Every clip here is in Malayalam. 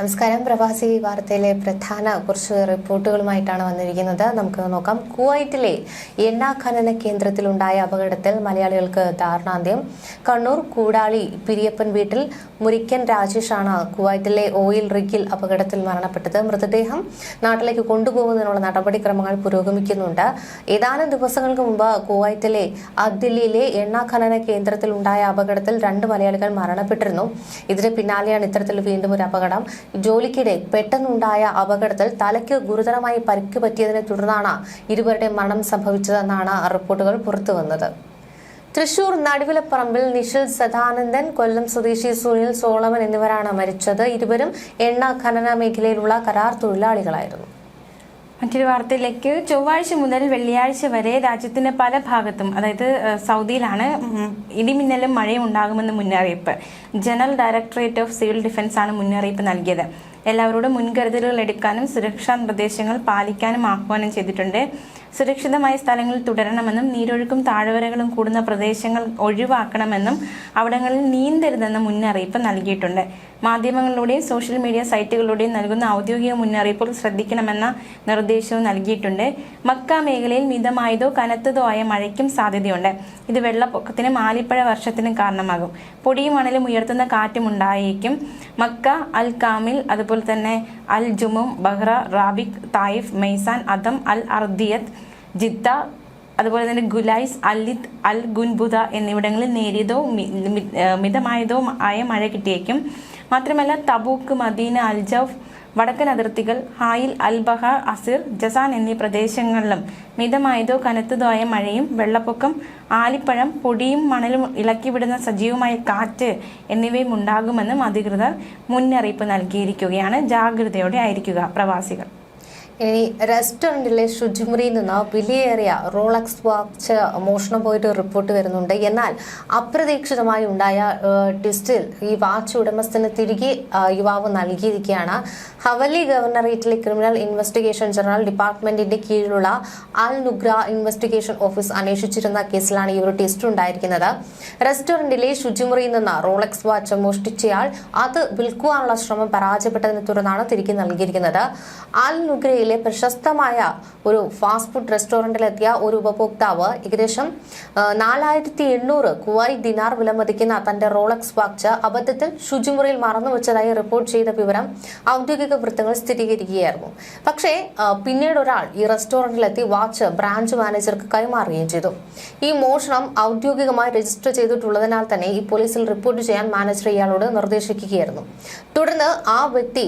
നമസ്കാരം. പ്രവാസി വാർത്തയിലെ പ്രധാന കുറച്ച് റിപ്പോർട്ടുകളുമായിട്ടാണ് വന്നിരിക്കുന്നത്. നമുക്ക് നോക്കാം. കുവൈറ്റിലെ എണ്ണ ഖനന കേന്ദ്രത്തിലുണ്ടായ അപകടത്തിൽ മലയാളികൾക്ക് ദാരുണാന്ത്യം കണ്ണൂർ കൂടാളി പിരിയപ്പൻ വീട്ടിൽ മുരിക്കൻ രാജേഷാണ് കുവൈറ്റിലെ ഓയിൽ റിഗിൽ അപകടത്തിൽ മരണപ്പെട്ടത്. മൃതദേഹം നാട്ടിലേക്ക് കൊണ്ടുപോകുന്നതിനുള്ള നടപടിക്രമങ്ങൾ പുരോഗമിക്കുന്നുണ്ട്. ഏതാനും ദിവസങ്ങൾക്ക് മുമ്പ് കുവൈറ്റിലെ അബ്ദില്ലിയിലെ എണ്ണ ഖനന കേന്ദ്രത്തിൽ ഉണ്ടായ അപകടത്തിൽ രണ്ട് മലയാളികൾ മരണപ്പെട്ടിരുന്നു. ഇതിന് പിന്നാലെയാണ് ഇത്തരത്തിൽ വീണ്ടും ഒരു അപകടം. ജോലിക്കിടെ പെട്ടെന്നുണ്ടായ അപകടത്തിൽ തലയ്ക്ക് ഗുരുതരമായി പരിക്ക് പറ്റിയതിനെ തുടർന്നാണ് ഇരുവരുടെ മരണം സംഭവിച്ചതെന്നാണ് റിപ്പോർട്ടുകൾ പുറത്തുവന്നത്. തൃശൂർ നടുവിലപ്പറമ്പിൽ നിഷിൽ സദാനന്ദൻ കൊല്ലം സ്വദേശി സുനിൽ സോളമൻ എന്നിവരാണ് മരിച്ചത്. ഇരുവരും എണ്ണ ഖനന മേഖലയിലുള്ള കരാർ തൊഴിലാളികളായിരുന്നു. മറ്റൊരു വാർത്തയിലേക്ക് ചൊവ്വാഴ്ച മുതൽ വെള്ളിയാഴ്ച വരെ രാജ്യത്തിന്റെ പല ഭാഗത്തും അതായത് സൗദിയിലാണ് ഇടിമിന്നലും മഴയും ഉണ്ടാകുമെന്ന് മുന്നറിയിപ്പ്. General directorate of civil defence ആണ് മുന്നറിയിപ്പ് നൽകിയത്. എല്ലാവരോടും മുൻകരുതലുകൾ എടുക്കാനും സുരക്ഷാ നിർദ്ദേശങ്ങൾ പാലിക്കാനും ആഹ്വാനം ചെയ്തിട്ടുണ്ട്. സുരക്ഷിതമായ സ്ഥലങ്ങളിൽ തുടരണമെന്നും നീരൊഴുക്കും താഴ്വരകളും കൂടുന്ന പ്രദേശങ്ങൾ ഒഴിവാക്കണമെന്നും അവിടങ്ങളിൽ നീന്തരുതെന്ന മുന്നറിയിപ്പ് നൽകിയിട്ടുണ്ട്. മാധ്യമങ്ങളിലൂടെയും സോഷ്യൽ മീഡിയ സൈറ്റുകളിലൂടെയും നൽകുന്ന ഔദ്യോഗിക മുന്നറിയിപ്പുകൾ ശ്രദ്ധിക്കണമെന്ന നിർദ്ദേശവും നൽകിയിട്ടുണ്ട്. മക്ക മേഖലയിൽ മിതമായതോ കനത്തതോ ആയ മഴയ്ക്കും സാധ്യതയുണ്ട്. ഇത് വെള്ളപ്പൊക്കത്തിനും ആലിപ്പഴ വർഷത്തിനും കാരണമാകും. പൊടിയും മണലും ഉയർത്തുന്ന കാറ്റും ഉണ്ടായേക്കും മക്ക അൽ കാമിൽ അതുപോലെ തന്നെ Al Jumum Bahra Rabigh Taif Maysan Adham Al Ardiyat Jeddah അതുപോലെ തന്നെ ഗുലൈസ് അല്ലിത് അൽ ഗുൻബുദ എന്നിവിടങ്ങളിൽ നേരിയതോ മിതമായതോ ആയ മഴ കിട്ടിയേക്കും. മാത്രമല്ല തബൂക്ക് മദീന അൽജഫ് വടക്കൻ അതിർത്തികൾ ഹായിൽ അൽബഹ അസിർ ജസാൻ എന്നീ പ്രദേശങ്ങളിലും മിതമായതോ കനത്തതോ ആയ മഴയും വെള്ളപ്പൊക്കം ആലിപ്പഴം പൊടിയും മണലും ഇളക്കിവിടുന്ന സജീവമായ കാറ്റ് എന്നിവയും ഉണ്ടാകുമെന്നും അധികൃതർ മുന്നറിയിപ്പ് നൽകിയിരിക്കുകയാണ്. ജാഗ്രതയോടെ ആയിരിക്കുക പ്രവാസികൾ. ഇനി റെസ്റ്റോറന്റിലെ ശുചിമുറിയിൽ നിന്ന് വിലയേറിയ റോളക്സ് വാച്ച് മോഷണം പോയിട്ട് റിപ്പോർട്ട് വരുന്നുണ്ട്. എന്നാൽ അപ്രതീക്ഷിതമായി ഉണ്ടായ ട്വിസ്റ്റിൽ ഈ വാച്ച് ഉടമസ്ഥന് തിരികെ യുവാവ് നൽകിയിരിക്കുകയാണ്. ഹവലി ഗവർണറേറ്റിലെ ക്രിമിനൽ ഇൻവെസ്റ്റിഗേഷൻ ജനറൽ ഡിപ്പാർട്ട്മെന്റിന്റെ കീഴിലുള്ള അൽ നുഗ്ര ഇൻവെസ്റ്റിഗേഷൻ ഓഫീസ് അന്വേഷിച്ചിരുന്ന കേസിലാണ് ഈ ഒരു ട്വിസ്റ്റ് ഉണ്ടായിരിക്കുന്നത്. റെസ്റ്റോറന്റിലെ ശുചിമുറിയിൽ നിന്ന് റോളക്സ് വാച്ച് മോഷ്ടിച്ചയാൾ അത് വിൽക്കുവാനുള്ള ശ്രമം പരാജയപ്പെട്ടതിനെ തുടർന്നാണ് തിരികെ നൽകിയിരിക്കുന്നത്. അൽ നുഗ്രയിലെ പ്രശസ്തമായ ഒരു ഫാസ്റ്റ് ഫുഡ് റെസ്റ്റോറന്റിലെത്തിയ ഒരു ഉപഭോക്താവ് ഏകദേശം നാലായിരത്തി എണ്ണൂറ് കുവൈ ദിനാർ വിലമതിക്കുന്ന തന്റെ റോളക്സ് വാച്ച് അബദ്ധത്തിൽ ശുചിമുറിയിൽ മറന്നു വെച്ചതായി റിപ്പോർട്ട് ചെയ്ത വിവരം ഔദ്യോഗിക വൃത്തങ്ങൾ സ്ഥിരീകരിക്കുകയായിരുന്നു. പക്ഷേ പിന്നീട് ഒരാൾ ഈ റെസ്റ്റോറന്റിലെത്തി വാച്ച് ബ്രാഞ്ച് മാനേജർക്ക് കൈമാറുകയും ചെയ്തു. ഈ മോഷണം ഔദ്യോഗികമായി രജിസ്റ്റർ ചെയ്തിട്ടുള്ളതിനാൽ തന്നെ ഈ പോലീസിൽ റിപ്പോർട്ട് ചെയ്യാൻ മാനേജർ ഇയാളോട് നിർദ്ദേശിക്കുകയായിരുന്നു. തുടർന്ന് ആ വ്യക്തി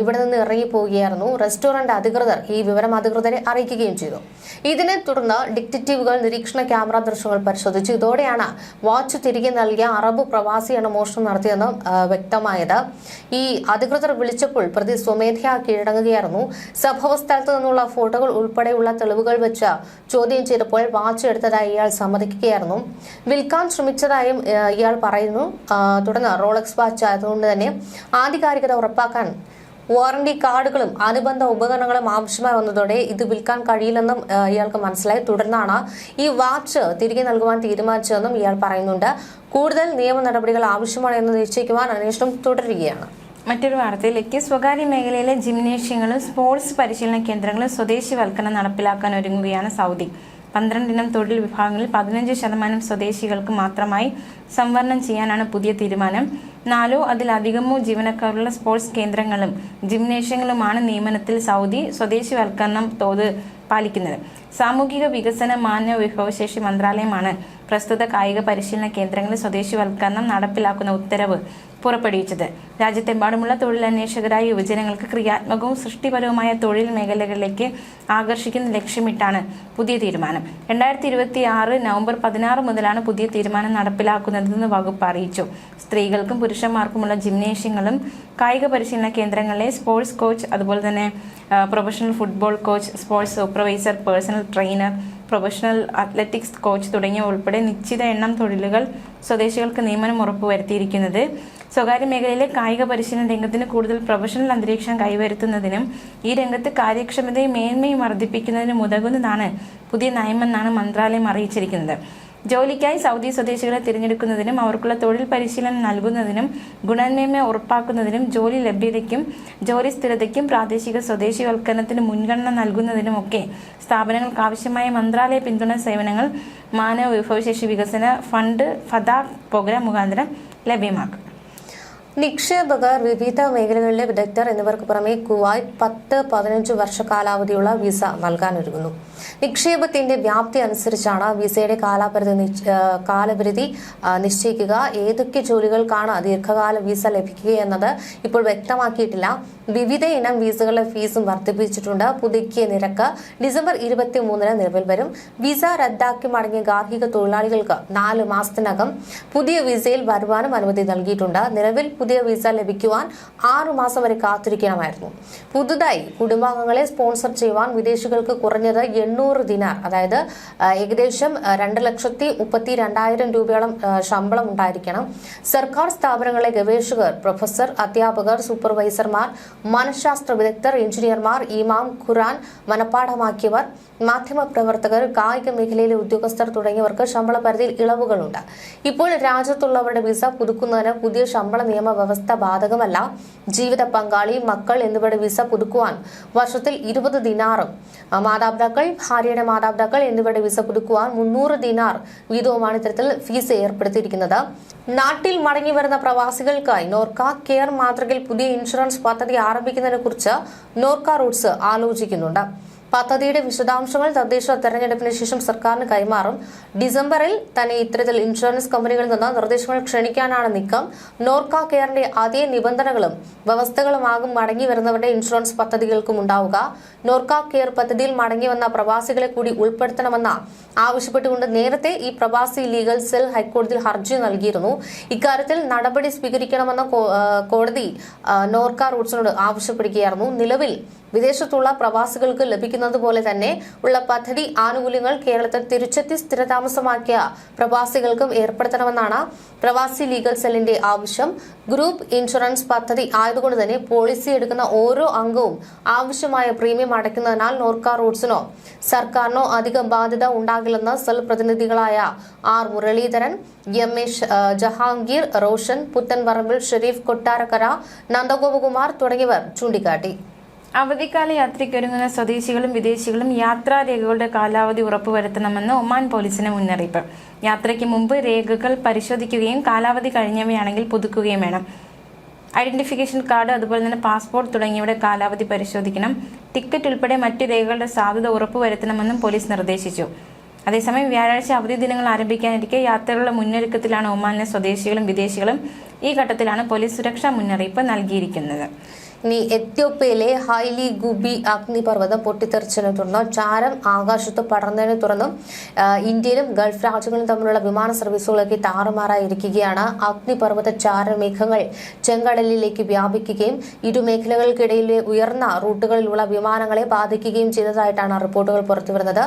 ഇവിടെ നിന്ന് ഇറങ്ങിപ്പോവുകയായിരുന്നു. റെസ്റ്റോറന്റ് അധികൃതർ ഈ വിവരം അധികൃതരെ അറിയിക്കുകയും ചെയ്തു. ഇതിനെ തുടർന്ന് ഡിറ്റക്റ്റീവുകൾ നിരീക്ഷണ ക്യാമറ ദൃശ്യങ്ങൾ പരിശോധിച്ചു. ഇതോടെയാണ് വാച്ച് തിരികെ നൽകിയ അറബ് പ്രവാസിയാണ് മോഷണം നടത്തിയെന്ന് വ്യക്തമായത്. ഈ അധികൃതർ വിളിച്ചപ്പോൾ പ്രതി സ്വമേധയാ കീഴടങ്ങുകയായിരുന്നു. സംഭവ സ്ഥലത്ത് നിന്നുള്ള ഫോട്ടോകൾ ഉൾപ്പെടെയുള്ള തെളിവുകൾ വെച്ച് ചോദ്യം ചെയ്തപ്പോൾ വാച്ച് എടുത്തതായി ഇയാൾ സമ്മതിക്കുകയായിരുന്നു. വിൽക്കാൻ ശ്രമിച്ചതായും ഇയാൾ പറയുന്നു. തുടർന്ന് റോളക്സ് വാച്ച് ആയതുകൊണ്ട് തന്നെ ആധികാരികത ഉറപ്പാക്കാൻ വാറണ്ടി കാർഡുകളും അനുബന്ധ ഉപകരണങ്ങളും ആവശ്യമായി വന്നതോടെ ഇത് വിൽക്കാൻ കഴിയില്ലെന്നും ഇയാൾക്ക് മനസ്സിലായി. തുടർന്നാണ് ഈ വാച്ച് തിരികെ നൽകുവാൻ തീരുമാനിച്ചതെന്നും ഇയാൾ പറയുന്നുണ്ട്. കൂടുതൽ നിയമ നടപടികൾ ആവശ്യമാണ് എന്ന് നിശ്ചയിക്കുവാൻ അന്വേഷണം തുടരുകയാണ്. മറ്റൊരു വാർത്തയിലേക്ക്. സ്വകാര്യ മേഖലയിലെ ജിംനേഷ്യങ്ങളും സ്പോർട്സ് പരിശീലന കേന്ദ്രങ്ങളും സ്വദേശിവൽക്കരണം നടപ്പിലാക്കാൻ ഒരുങ്ങുകയാണ് സൗദി. പന്ത്രണ്ടിനം തൊഴിൽ വിഭാഗങ്ങളിൽ പതിനഞ്ച് ശതമാനം സ്വദേശികൾക്ക് മാത്രമായി സംവരണം ചെയ്യാനാണ് പുതിയ തീരുമാനം. നാലോ അതിലധികമോ ജീവനക്കാരുള്ള സ്പോർട്സ് കേന്ദ്രങ്ങളും ജിംനേഷ്യങ്ങളുമാണ് നിയമനത്തിൽ സൗദി സ്വദേശിവൽക്കരണം തോത് പാലിക്കുന്നത്. സാമൂഹിക വികസന മാനവ വിഭവശേഷി മന്ത്രാലയമാണ് പ്രസ്തുത കായിക പരിശീലന കേന്ദ്രങ്ങളിൽ സ്വദേശിവൽക്കരണം നടപ്പിലാക്കുന്ന ഉത്തരവ് പുറപ്പെടുവിച്ചത്. രാജ്യത്തെമ്പാടുമുള്ള തൊഴിലന്വേഷകരായ യുവജനങ്ങൾക്ക് ക്രിയാത്മകവും സൃഷ്ടിപരവുമായ തൊഴിൽ മേഖലകളിലേക്ക് ആകർഷിക്കുന്ന ലക്ഷ്യമിട്ടാണ് പുതിയ തീരുമാനം. രണ്ടായിരത്തി ഇരുപത്തി ആറ് നവംബർ പതിനാറ് മുതലാണ് പുതിയ തീരുമാനം നടപ്പിലാക്കുന്നതെന്ന് വകുപ്പ് അറിയിച്ചു. സ്ത്രീകൾക്കും പുരുഷന്മാർക്കുമുള്ള ജിംനേഷ്യങ്ങളും കായിക പരിശീലന കേന്ദ്രങ്ങളിലെ സ്പോർട്സ് കോച്ച് അതുപോലെ തന്നെ professional football coach sports supervisor personal trainer professional athletics coach തുടങ്ങിയ ഉൾപ്പെടെ നിശ്ചിത എണ്ണം തൊഴിലുകൾ സ്വദേശികൾക്ക് നിയമനം ഉറപ്പുവരുത്തിയിരിക്കുന്നത്. സ്വകാര്യ മേഖലയിലെ കായിക പരിശീലന രംഗത്തിന് കൂടുതൽ പ്രൊഫഷണൽ അന്തരീക്ഷം കൈവരുത്തുന്നതിനും ഈ രംഗത്ത് കാര്യക്ഷമതയും മേന്മയും വർദ്ധിപ്പിക്കുന്നതിനും ഉതകുന്നതാണ് പുതിയ നയമെന്നാണ് മന്ത്രാലയം അറിയിച്ചിരിക്കുന്നത്. ജോലിക്കായി സൗദി സ്വദേശികളെ തിരഞ്ഞെടുക്കുന്നതിനും അവർക്കുള്ള തൊഴിൽ പരിശീലനം നൽകുന്നതിനും ഗുണമേന്മ ഉറപ്പാക്കുന്നതിനും ജോലി ലഭ്യതയ്ക്കും ജോലി സ്ഥിരതയ്ക്കും പ്രാദേശിക സ്വദേശിവൽക്കരണത്തിന് മുൻഗണന നൽകുന്നതിനുമൊക്കെ സ്ഥാപനങ്ങൾക്ക് ആവശ്യമായ മന്ത്രാലയ പിന്തുണ സേവനങ്ങൾ മാനവ വിഭവശേഷി വികസന ഫണ്ട് ഫദാ പ്രോഗ്രാം മുഖാന്തരം ലഭ്യമാക്കും. നിക്ഷേപകർ വിവിധ മേഖലകളിലെ വിദഗ്ധർ എന്നിവർക്ക് പുറമെ കുവൈറ്റ് പത്ത് പതിനഞ്ച് വർഷ കാലാവധിയുള്ള വിസ നൽകാനൊരുങ്ങുന്നു. നിക്ഷേപത്തിന്റെ വ്യാപ്തി അനുസരിച്ചാണ് വിസയുടെ കാലാപരിധി കാലപരിധി നിശ്ചയിക്കുക. ഏതൊക്കെ ജോലികൾക്കാണ് ദീർഘകാല വിസ ലഭിക്കുക എന്നത് ഇപ്പോൾ വ്യക്തമാക്കിയിട്ടില്ല. വിവിധ ഇനം വിസകളുടെ ഫീസും വർദ്ധിപ്പിച്ചിട്ടുണ്ട്. പുതുക്കിയ നിരക്ക് ഡിസംബർ ഇരുപത്തി മൂന്നിന് നിലവിൽ വരും. വിസ റദ്ദാക്കി മടങ്ങിയ ഗാർഹിക തൊഴിലാളികൾക്ക് നാല് മാസത്തിനകം പുതിയ വിസയിൽ വരുവാനും അനുമതി നൽകിയിട്ടുണ്ട്. നിലവിൽ പുതിയ വിസ ലഭിക്കുവാൻ ആറു മാസം വരെ കാത്തിരിക്കണമായിരുന്നു. പുതുതായി കുടുംബാംഗങ്ങളെ സ്പോൺസർ ചെയ്യുവാൻ വിദേശികൾക്ക് കുറഞ്ഞത് എണ്ണൂറ് ദിനാർ അതായത് ഏകദേശം രണ്ട് ലക്ഷത്തി മുപ്പത്തി രണ്ടായിരം രൂപയോളം ശമ്പളം ഉണ്ടായിരിക്കണം. സർക്കാർ സ്ഥാപനങ്ങളിലെ ഗവേഷകർ പ്രൊഫസർ അധ്യാപകർ സൂപ്പർവൈസർമാർ മനഃശാസ്ത്ര വിദഗ്ധർ എഞ്ചിനീയർമാർ ഇമാം ഖുറാൻ മനപ്പാഠമാക്കിയവർ മാധ്യമപ്രവർത്തകർ കായിക മേഖലയിലെ ഉദ്യോഗസ്ഥർ തുടങ്ങിയവർക്ക് ശമ്പള പരിധിയിൽ ഇളവുകളുണ്ട്. ഇപ്പോൾ രാജ്യത്തുള്ളവരുടെ വിസ പുതുക്കുന്നതിന് പുതിയ ശമ്പള നിയമ വ്യവസ്ഥ ബാധകമല്ല. ജീവിത പങ്കാളി മക്കൾ എന്നിവരുടെ വിസ പുതുക്കുവാൻ വർഷത്തിൽ ഇരുപത് ദിനാറും. മാതാപിതാക്കൾ ഭാര്യയുടെ മാതാപിതാക്കൾ എന്നിവരുടെ വിസ പുതുക്കുവാൻ മുന്നൂറ് ദിനാർ വീതവുമാണ് ഇത്തരത്തിൽ ഫീസ് ഏർപ്പെടുത്തിയിരിക്കുന്നത്. നാട്ടിൽ മടങ്ങി വരുന്ന പ്രവാസികൾക്കായി നോർക്ക കെയർ മാതൃകയിൽ പുതിയ ഇൻഷുറൻസ് പദ്ധതി ആരംഭിക്കുന്നതിനെ കുറിച്ച് നോർക്ക റൂട്ട്സ് ആലോചിക്കുന്നുണ്ട്. പദ്ധതിയുടെ വിശദാംശങ്ങൾ തദ്ദേശ തെരഞ്ഞെടുപ്പിന് ശേഷം സർക്കാരിന് കൈമാറും. ഡിസംബറിൽ തന്നെ ഇത്തരത്തിൽ ഇൻഷുറൻസ് കമ്പനികളിൽ നിന്ന് നിർദ്ദേശങ്ങൾ ക്ഷണിക്കാനാണ് നീക്കം. നോർക്ക കെയറിന്റെ അതേ നിബന്ധനകളും വ്യവസ്ഥകളുമാകും മടങ്ങി വരുന്നവരുടെ ഇൻഷുറൻസ് പദ്ധതികൾക്കും ഉണ്ടാവുക. നോർക്ക കെയർ പദ്ധതിയിൽ മടങ്ങി വന്ന പ്രവാസികളെ കൂടി ഉൾപ്പെടുത്തണമെന്ന ആവശ്യപ്പെട്ടുകൊണ്ട് നേരത്തെ ഈ പ്രവാസി ലീഗൽ സെൽ ഹൈക്കോടതിയിൽ ഹർജി നൽകിയിരുന്നു. ഇക്കാര്യത്തിൽ നടപടി സ്വീകരിക്കണമെന്ന കോടതി നോർക്ക റൂട്ട്സിനോട് ആവശ്യപ്പെടുകയായിരുന്നു. നിലവിൽ വിദേശത്തുള്ള പ്രവാസികൾക്ക് ലഭിക്കുന്നത് പോലെ തന്നെ ഉള്ള പദ്ധതി ആനുകൂല്യങ്ങൾ കേരളത്തിൽ തിരിച്ചെത്തി സ്ഥിരതാമസമാക്കിയ പ്രവാസികൾക്കും ഏർപ്പെടുത്തണമെന്നാണ് പ്രവാസി ലീഗൽ സെല്ലിന്റെ ആവശ്യം. ഗ്രൂപ്പ് ഇൻഷുറൻസ് പദ്ധതി ആയതുകൊണ്ട് തന്നെ പോളിസി എടുക്കുന്ന ഓരോ അംഗവും ആവശ്യമായ പ്രീമിയം അടയ്ക്കുന്നതിനാൽ നോർക്ക റൂട്ട്സിനോ സർക്കാരിനോ അധിക ബാധ്യത ഉണ്ടാകില്ലെന്ന് cell പ്രതിനിധികളായ R Muraleedharan M A Jahangir Roshan Puthanparambil Sharif Kottarakkara Nandagopakumar തുടങ്ങിയവർ ചൂണ്ടിക്കാട്ടി. അവധിക്കാല യാത്രയ്ക്കൊരുങ്ങുന്ന സ്വദേശികളും വിദേശികളും യാത്രാ രേഖകളുടെ കാലാവധി ഉറപ്പുവരുത്തണമെന്ന് ഒമാൻ പോലീസിന് മുന്നറിയിപ്പ്. യാത്രയ്ക്ക് മുമ്പ് രേഖകൾ പരിശോധിക്കുകയും കാലാവധി കഴിഞ്ഞവയാണെങ്കിൽ പുതുക്കുകയും വേണം. ഐഡന്റിഫിക്കേഷൻ കാർഡ് അതുപോലെ തന്നെ പാസ്പോർട്ട് തുടങ്ങിയവയുടെ കാലാവധി പരിശോധിക്കണം. ടിക്കറ്റ് ഉൾപ്പെടെ മറ്റ് രേഖകളുടെ സാധുത ഉറപ്പുവരുത്തണമെന്നും പോലീസ് നിർദ്ദേശിച്ചു. അതേസമയം വ്യാഴാഴ്ച അവധി ദിനങ്ങൾ ആരംഭിക്കാനിരിക്കെ യാത്രകളുടെ മുന്നൊരുക്കത്തിലാണ് ഒമാനിലെ സ്വദേശികളും വിദേശികളും ഈ ഘട്ടത്തിലാണ് പോലീസ് സുരക്ഷാ മുന്നറിയിപ്പ് നൽകിയിരിക്കുന്നത്. ഇനി എത്യോപ്യയിലെ ഹൈലി ഗുബി അഗ്നിപർവതം പൊട്ടിത്തെറിച്ചതിനെ തുടർന്ന് ചാരം ആകാശത്ത് പടർന്നതിനെ തുടർന്നും ഇന്ത്യയിലും ഗൾഫ് രാജ്യങ്ങളും തമ്മിലുള്ള വിമാന സർവീസുകളൊക്കെ താറുമാറായിരിക്കുകയാണ്. അഗ്നിപർവത ചാരമേഘങ്ങൾ ചെങ്കടലിലേക്ക് വ്യാപിക്കുകയും ഇരു മേഖലകൾക്കിടയിലെ ഉയർന്ന റൂട്ടുകളിലുള്ള വിമാനങ്ങളെ ബാധിക്കുകയും ചെയ്തതായിട്ടാണ് റിപ്പോർട്ടുകൾ പുറത്തുവരുന്നത്.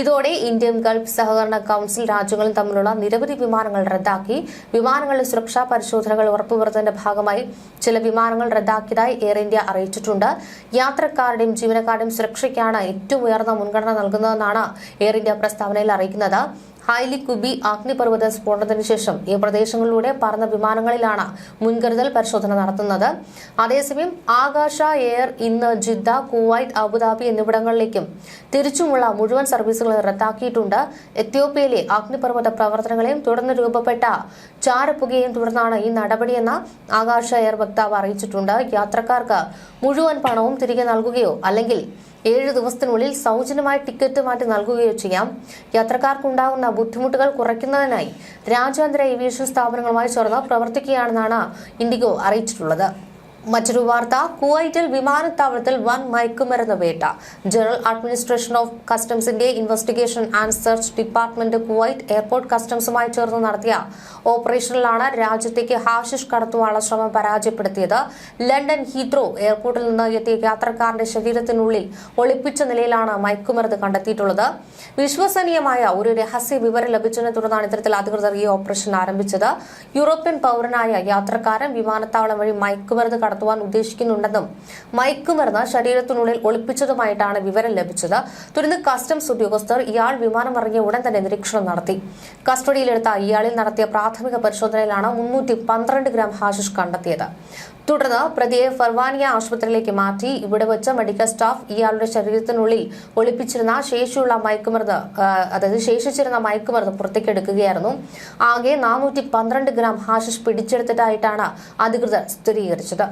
ഇതോടെ ഇന്ത്യയും ഗൾഫ് സഹകരണ കൗൺസിൽ രാജ്യങ്ങളും തമ്മിലുള്ള നിരവധി വിമാനങ്ങൾ റദ്ദാക്കി. വിമാനങ്ങളുടെ സുരക്ഷാ പരിശോധനകൾ ഉറപ്പുവരുത്തുന്നതിന്റെ ഭാഗമായി ചില വിമാനങ്ങൾ റദ്ദാക്കിയതായി എയർ ഇന്ത്യ അറിയിച്ചിട്ടുണ്ട്. യാത്രക്കാരുടെയും ജീവനക്കാരുടെയും സുരക്ഷയ്ക്കാണ് ഏറ്റവും ഉയർന്ന മുൻഗണന നൽകുന്നതെന്നാണ് എയർ ഇന്ത്യ പ്രസ്താവനയിൽ അറിയിക്കുന്നത്. ഹൈലി കുബി അഗ്നിപർവത സ്ഫോടനത്തിന് ശേഷം ഈ പ്രദേശങ്ങളിലൂടെ പറന്ന വിമാനങ്ങളിലാണ് മുൻകരുതൽ പരിശോധന നടത്തുന്നത്. അതേസമയം ആകാശ എയർ ഇന്ന് ജിദ്ദ കുവൈറ്റ് അബുദാബി എന്നിവിടങ്ങളിലേക്കും തിരിച്ചുമുള്ള മുഴുവൻ സർവീസുകളും റദ്ദാക്കിയിട്ടുണ്ട്. എത്യോപ്യയിലെ അഗ്നിപർവത പ്രവർത്തനങ്ങളെയും തുടർന്ന് രൂപപ്പെട്ട ചാരപ്പുകയും തുടർന്നാണ് ഈ നടപടിയെന്ന് ആകാശ എയർ വക്താവ് അറിയിച്ചിട്ടുണ്ട്. യാത്രക്കാർക്ക് മുഴുവൻ പണവും തിരികെ നൽകുകയോ അല്ലെങ്കിൽ ഏഴ് ദിവസത്തിനുള്ളിൽ സൗജന്യമായി ടിക്കറ്റ് മാറ്റി നൽകുകയോ ചെയ്യാം. യാത്രക്കാർക്കുണ്ടാകുന്ന ബുദ്ധിമുട്ടുകൾ കുറയ്ക്കുന്നതിനായി രാജ്യാന്തര ഏവിയേഷൻ സ്ഥാപനങ്ങളുമായി ചേർന്ന് പ്രവർത്തിക്കുകയാണെന്നാണ് ഇൻഡിഗോ അറിയിച്ചിട്ടുള്ളത്. മറ്റൊരു വാർത്ത കുവൈറ്റിൽ വിമാനത്താവളത്തിൽ വൻ മയക്കുമരുന്ന് വേട്ട. General administration of കസ്റ്റംസിന്റെ investigation and search department Kuwait airport കസ്റ്റംസുമായി ചേർന്ന് നടത്തിയ ഓപ്പറേഷനിലാണ് രാജ്യത്തേക്ക് ഹാഷിഷ് കടത്തുവാനുള്ള ശ്രമം പരാജയപ്പെടുത്തിയത്. ലണ്ടൻ ഹീത്രോ എയർപോർട്ടിൽ നിന്ന് എത്തിയ യാത്രക്കാരന്റെ ശരീരത്തിനുള്ളിൽ ഒളിപ്പിച്ച നിലയിലാണ് മയക്കുമരുന്ന് കണ്ടെത്തിയിട്ടുള്ളത്. വിശ്വസനീയമായ ഒരു രഹസ്യ വിവരം ലഭിച്ചതിനെ തുടർന്നാണ് ഇത്തരത്തിൽ അധികൃതർ ഈ ഓപ്പറേഷൻ ആരംഭിച്ചത്. യൂറോപ്യൻ പൗരനായ യാത്രക്കാരൻ വിമാനത്താവളം വഴി മയക്കുമരുന്ന് കടത്തുവാൻ നടത്തുവാൻ ഉദ്ദേശിക്കുന്നുണ്ടെന്നും മയക്കുമരുന്ന് ശരീരത്തിനുള്ളിൽ ഒളിപ്പിച്ചതുമായിട്ടാണ് വിവരം ലഭിച്ചത്. തുടർന്ന് കസ്റ്റംസ് ഉദ്യോഗസ്ഥർ ഇയാൾ വിമാനമിറങ്ങിയ ഉടൻ തന്നെ നിരീക്ഷണം നടത്തി. കസ്റ്റഡിയിലെടുത്ത ഇയാളിൽ നടത്തിയ പ്രാഥമിക പരിശോധനയിലാണ് മുന്നൂറ്റി പന്ത്രണ്ട് ഗ്രാം ഹാഷിഷ് കണ്ടെത്തിയത്. തുടർന്ന് പ്രതിയെ ഫർവാനിയ ആശുപത്രിയിലേക്ക് മാറ്റി ഇവിടെ വെച്ച് മെഡിക്കൽ സ്റ്റാഫ് ഇയാളുടെ ശരീരത്തിനുള്ളിൽ ഒളിപ്പിച്ചിരുന്ന ശേഷിയുള്ള മയക്കുമരുന്ന് അതായത് ശേഷിച്ചിരുന്ന മയക്കുമരുന്ന് പുറത്തേക്കെടുക്കുകയായിരുന്നു ആകെ നാനൂറ്റി ഗ്രാം ഹാഷിഷ് പിടിച്ചെടുത്തതായിട്ടാണ് അധികൃതർ സ്ഥിരീകരിച്ചത്.